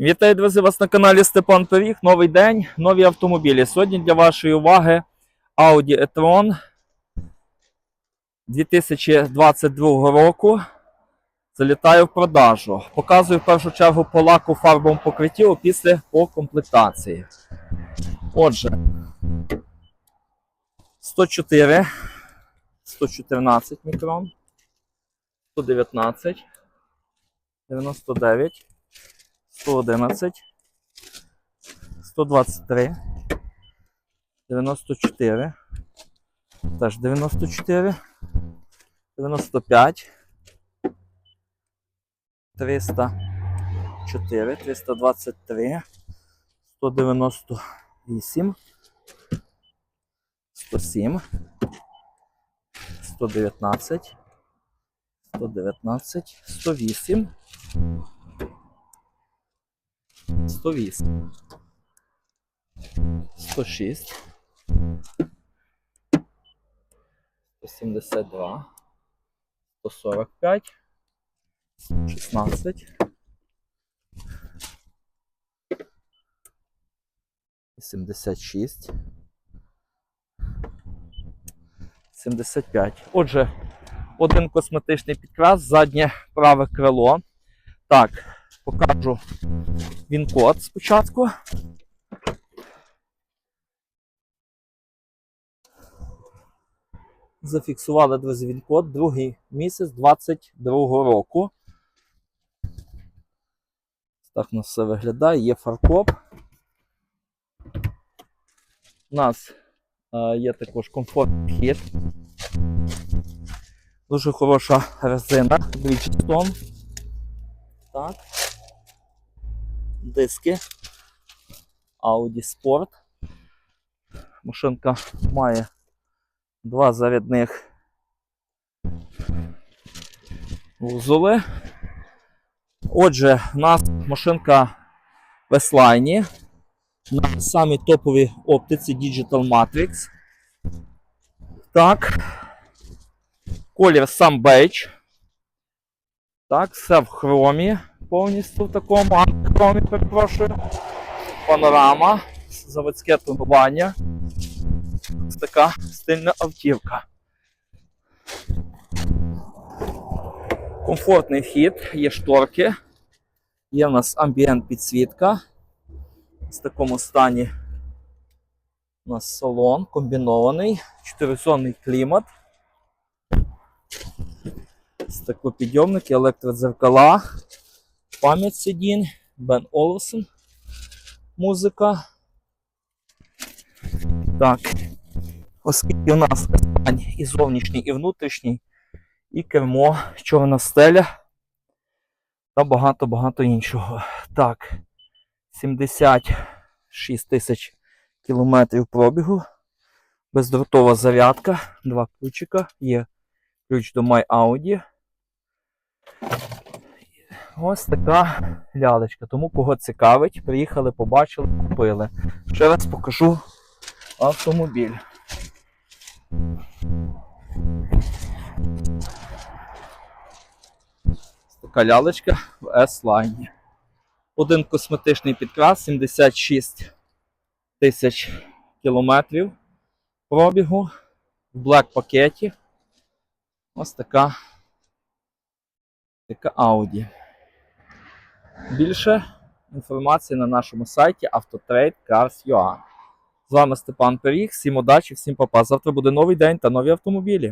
Вітаю, друзі, вас на каналі Степан Пиріг. Новий день, нові автомобілі. Сьогодні для вашої уваги Audi e-tron 2022 року. Залітаю в продажу. Показую в першу чергу по лаку фарбовому покриттю, після по комплектації. Отже, 104, 114 мікрон, 119, 99. 111, 123, 94, теж 94, 95, 304, 323, 198, 107, 119, 119, 108, 108, 106, 172, 145, 16, 76, 75. Отже, один косметичний підкрас, заднє праве крило. Так, покажу він код спочатку. Зафіксували друзі він код другий місяць 22 року. Так у нас все виглядає. Є фаркоп. У нас е, є також комфортний хід. Дуже хороша резина, Bridgestone. Так диски Audi Sport. Машинка має два зарядних вузоли. Отже, у нас машинка в S-Line на самій топовій оптиці Digital Matrix. Так. Колір сам бейдж. Так, все в хромі повністю в такому антихромі, перепрошую. Панорама, заводське тонування. Така стильна автівка. Комфортний вхід, є шторки, є в нас амбієнт підсвітка. В такому стані у нас салон комбінований, чотиризонний клімат. Стеклопідйомники, електродзеркала, пам'ять сидінь, Бен Олсен, музика. Так. Оскільки у нас стань і зовнішній, і внутрішній, і кермо, чорна стеля та багато-багато іншого. Так, 76 тисяч кілометрів пробігу, бездротова зарядка, два ключика, є ключ до My Audi. Ось така лялечка. Тому кого цікавить, приїхали, побачили, купили. Ще раз покажу автомобіль. Ось така лялечка в S-Line. Один косметичний підкрас, 76 тисяч кілометрів пробігу в блек пакеті. Ось така, така Audi. Більше інформації на нашому сайті autotrade.cars.ua. З вами Степан Пиріг. Всім удачі, всім папа. Завтра буде новий день та нові автомобілі.